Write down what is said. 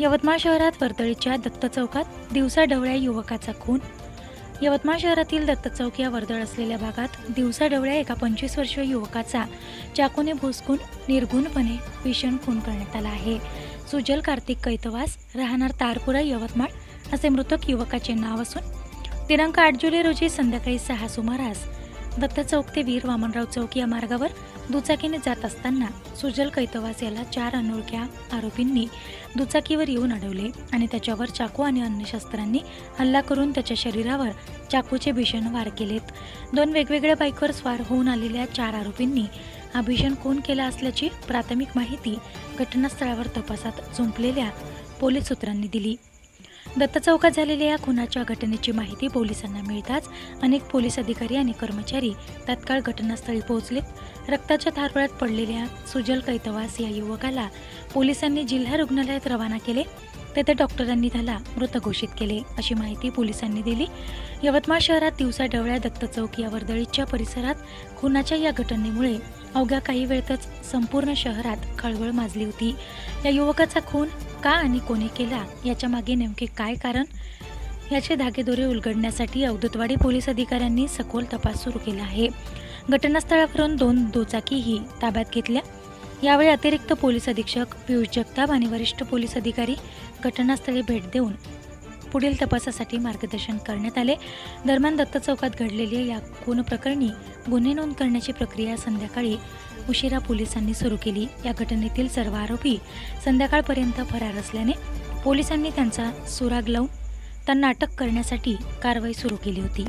यवतमाळ शहरात वर्दळीच्या दत्त चौकात दिवसा डवळ्या युवकाचा खून. यवतमाळ शहरातील दत्त चौक या वर्दळ असलेल्या भागात दिवसा डवळ्या एका पंचवीस वर्षीय युवकाचा चाकूने भोसकून निर्गुणपणे भीषण खून करण्यात आला आहे. सुजल कार्तिक कैतवास राहणार तारपुरा यवतमाळ असे मृतक युवकाचे नाव असून दिनांक आठ जुलै रोजी संध्याकाळी सहा सुमारास दत्त चौक ते वीर वामनराव चौक या मार्गावर दुचाकीने जात असताना सुजल कैतवास याला चार अनोळख्या आरोपींनी दुचाकीवर येऊन अडवले आणि त्याच्यावर चाकू आणि अन्य शस्त्रांनी हल्ला करून त्याच्या शरीरावर चाकूचे भीषण वार केलेत. दोन वेगवेगळ्या बाईकवर स्वार होऊन आलेल्या चार आरोपींनी हा भीषण खून केला असल्याची प्राथमिक माहिती घटनास्थळावर तपासात जुंपलेल्या पोलीस सूत्रांनी दिली. दत्त चौकात झालेल्या या खुनाच्या घटनेची माहिती पोलिसांना मिळताच अनेक पोलीस अधिकारी आणि कर्मचारी तत्काळ घटनास्थळी पोहोचले. रक्ताच्या थारवळ्यात पडलेल्या सुजल कैतवास या युवकाला पोलिसांनी जिल्हा रुग्णालयात रवाना केले. तेथे डॉक्टरांनी त्याला मृत घोषित केले अशी माहिती पोलिसांनी दिली. यवतमाळ शहरात दिवसा डवळ्या दत्त चौक या वर्दळीच्या परिसरात खुनाच्या या घटनेमुळे अवघ्या काही वेळेतच संपूर्ण शहरात खळबळ माजली होती. या युवकाचा खून का आणि कोणी केला याच्या मागे नेमके काय कारण? याचे धागेदोरे उलगडण्यासाठी अवधूतवाडी पोलीस अधिकाऱ्यांनी सखोल तपास सुरू केला आहे. घटनास्थळावरून दोन दुचाकीही ताब्यात घेतल्या. यावेळी अतिरिक्त पोलीस अधीक्षक पियुष जगताप आणि वरिष्ठ पोलीस अधिकारी घटनास्थळी भेट देऊन पुढील तपासासाठी मार्गदर्शन करण्यात आले. दरम्यान दत्त चौकात घडलेल्या या खून प्रकरणी गुन्हे नोंद करण्याची प्रक्रिया संध्याकाळी उशिरा पोलिसांनी सुरू केली. या घटनेतील सर्व आरोपी संध्याकाळपर्यंत फरार असल्याने पोलिसांनी त्यांचा सुराग लावून त्यांना अटक करण्यासाठी कारवाई सुरू केली होती.